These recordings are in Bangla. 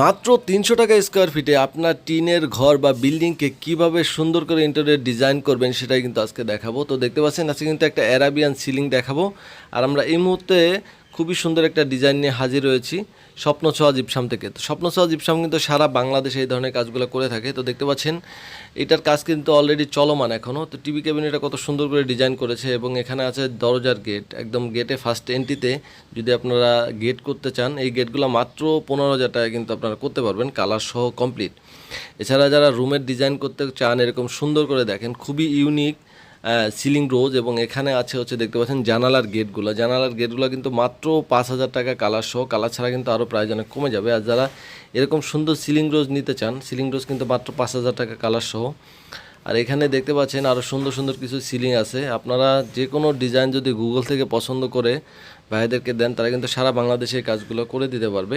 মাত্র তিনশো টাকা স্কোয়ার ফিটে আপনার টিনের ঘর বা বিল্ডিংকে কীভাবে সুন্দর করে ইন্টেরিয়র ডিজাইন করবেন সেটাই কিন্তু আজকে দেখাবো। তো দেখতে পাচ্ছেন, আজকে কিন্তু একটা অ্যারাবিয়ান সিলিং দেখাবো। আর আমরা এই মুহূর্তে খুবই সুন্দর একটা ডিজাইন নিয়ে হাজির রয়েছি স্বপ্ন ছোঁয়া জিপসাম থেকে। তো স্বপ্ন ছোঁয়া জিপসাম কিন্তু সারা বাংলাদেশে এই ধরনের কাজগুলো করে থাকে। তো দেখতে পাচ্ছেন, এটার কাজ কিন্তু অলরেডি চলমান এখনও তো টিভি ক্যাবিনেটটা কত সুন্দর করে ডিজাইন করেছে এবং এখানে আছে দরজার গেট একদম গেটে ফার্স্ট এন্ট্রিতে যদি আপনারা গেট করতে চান, এই গেটগুলো মাত্র পনেরো হাজার টাকা কিন্তু আপনারা করতে পারবেন কালার সহ কমপ্লিট এছাড়া যারা রুমের ডিজাইন করতে চান, এরকম সুন্দর করে দেখেন, খুবই ইউনিক সিলিং রোজ এবং এখানে আছে হচ্ছে দেখতে পাচ্ছেন জানালার গেটগুলো জানালার গেটগুলো কিন্তু মাত্র পাঁচ হাজার টাকা কালার সহ। কালার ছাড়া কিন্তু আরও প্রায় অনেক কমে যাবে। আর যারা এরকম সুন্দর সিলিং রোজ নিতে চান সিলিং রোজ কিন্তু মাত্র পাঁচ হাজার টাকা কালার সহ। আর এখানে দেখতে পাচ্ছেন আরও সুন্দর সুন্দর কিছু সিলিং আছে। আপনারা যে কোনো ডিজাইন যদি গুগল থেকে পছন্দ করে, ভাইদেরকে দেন, তারা কিন্তু সারা বাংলাদেশে কাজগুলো করে দিতে পারবে।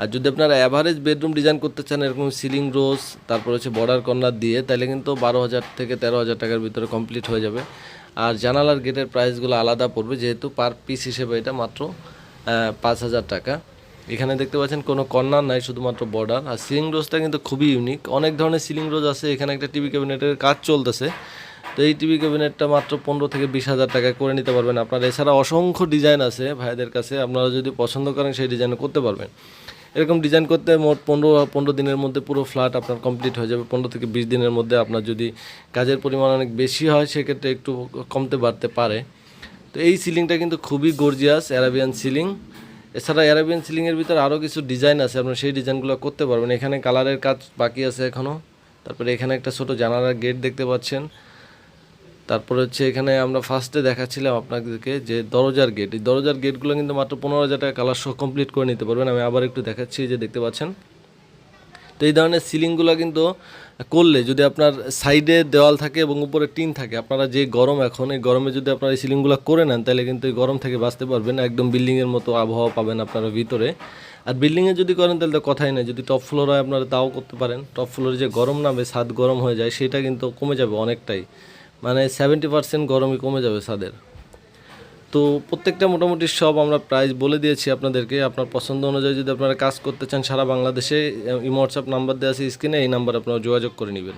আর যদি আপনারা অ্যাভারেজ বেডরুম ডিজাইন করতে চান, এরকম সিলিং রোজ তারপর হচ্ছে বর্ডার কর্নার দিয়ে, তাহলে কিন্তু বারো হাজার থেকে তেরো হাজার টাকার ভিতরে কমপ্লিট হয়ে যাবে। আর জানালার গেটের প্রাইসগুলো আলাদা পড়বে, যেহেতু পার পিস হিসেবে এটা মাত্র পাঁচ হাজার টাকা। এখানে দেখতে পাচ্ছেন কোনো কর্নার নাই, শুধুমাত্র বর্ডার আর সিলিং রোজটা কিন্তু খুবই ইউনিক অনেক ধরনের সিলিং রোজ আছে, এখানে একটা টিভি ক্যাবিনেটের কাজ চলতেছে। তো এই টিভি ক্যাবিনেটটা মাত্র পনেরো থেকে বিশ হাজার টাকা করে নিতে পারবেন আপনার। এছাড়া অসংখ্য ডিজাইন আছে ভাইদের কাছে, আপনারা যদি পছন্দ করেন সেই ডিজাইন করতে পারবেন। এরকম ডিজাইন করতে মোট পনেরো পনেরো দিনের মধ্যে পুরো ফ্ল্যাট আপনার কমপ্লিট হয়ে যাবে। পনেরো থেকে বিশ দিনের মধ্যে আপনার যদি কাজের পরিমাণ অনেক বেশি হয়, সেক্ষেত্রে একটু কমতে বাড়তে পারে। তো এই সিলিংটা কিন্তু খুবই গর্জিয়াস অ্যারাবিয়ান সিলিং এছাড়া অ্যারাবিয়ান সিলিংয়ের ভিতরে আরও কিছু ডিজাইন আছে, আপনার সেই ডিজাইনগুলো করতে পারবেন। এখানে কালারের কাজ বাকি আছে এখনও তারপরে এখানে একটা ছোট জানালার গেট দেখতে পাচ্ছেন। তারপরে হচ্ছে এখানে আমরা ফার্স্টে দেখাচ্ছিলাম আপনাদেরকে যে দরজার গেট এই দরজার গেটগুলো কিন্তু মাত্র পনেরো হাজার টাকা কালার সহ কমপ্লিট করে নিতে পারবেন। আমি আবার একটু দেখাচ্ছি যে দেখতে পাচ্ছেন। তো এই ধরনের সিলিংগুলো কিন্তু করলে যদি আপনার সাইডে দেওয়াল থাকে এবং উপরে টিন থাকে, আপনারা যে গরম এখন, এই গরমে যদি আপনারা এই সিলিংগুলো করে নেন, তাহলে কিন্তু এই গরম থেকে বাঁচতে পারবেন। একদম বিল্ডিংয়ের মতো আবহাওয়া পাবেন আপনারা ভিতরে। আর বিল্ডিংয়ে যদি করেন, তাহলে তো কথাই নেই। যদি টপ ফ্লোর হয় আপনারা তাও করতে পারেন। টপ ফ্লোরে যে গরম নামে, ছাদ গরম হয়ে যায়, সেটা কিন্তু কমে যাবে অনেকটাই। মানে সেভেন্টি পার্সেন্ট গরমই কমে যাবে ছাদের। তো প্রত্যেকটা মোটামুটি সব আমরা প্রাইস বলে দিয়েছি আপনাদেরকে। আপনার পছন্দ অনুযায়ী যদি আপনারা কাজ করতে চান সারা বাংলাদেশে হোয়াটসঅ্যাপ নাম্বার দেওয়া আছে স্ক্রিনে এই নাম্বার আপনারা যোগাযোগ করে নেবেন।